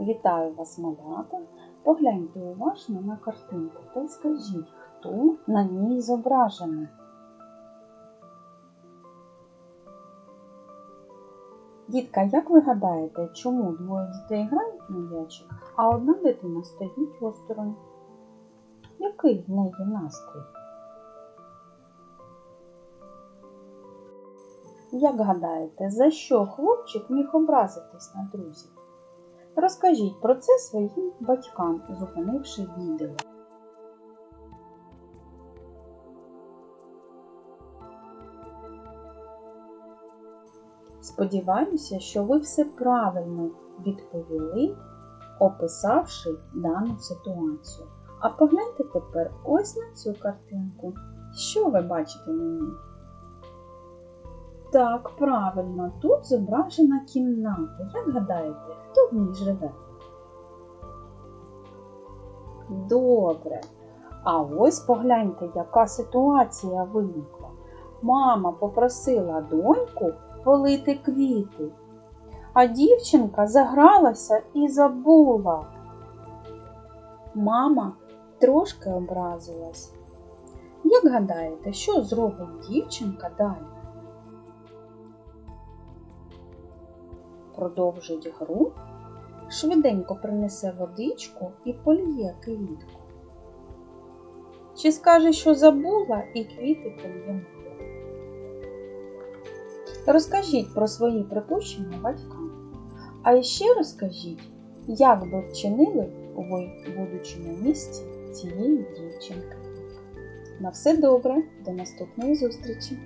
Вітаю вас, малята! Погляньте уважно на картинку та скажіть, хто на ній зображений. Дітка, як ви гадаєте, чому двоє дітей грають на м'ячик, а одна дитина стоїть осторонь? Який в неї настрій? Як гадаєте, за що хлопчик міг образитись на друзів? Розкажіть про це своїм батькам, зупинивши відео. Сподіваюся, що ви все правильно відповіли, описавши дану ситуацію. А погляньте тепер ось на цю картинку. Що ви бачите на ній? Так, правильно, тут зображена кімната. Як гадаєте, хто в ній живе? Добре. А ось погляньте, яка ситуація виникла. Мама попросила доньку полити квіти, а дівчинка загралася і забула. Мама трошки образилась. Як гадаєте, що зробить дівчинка далі? Продовжить гру, швиденько принесе водичку і поліє квітку. Чи скаже, що забула і квіти поліє? Розкажіть про свої припущення батькам. А ще розкажіть, як би вчинили ви, будучи на місці цієї дівчинки. На все добре, до наступної зустрічі!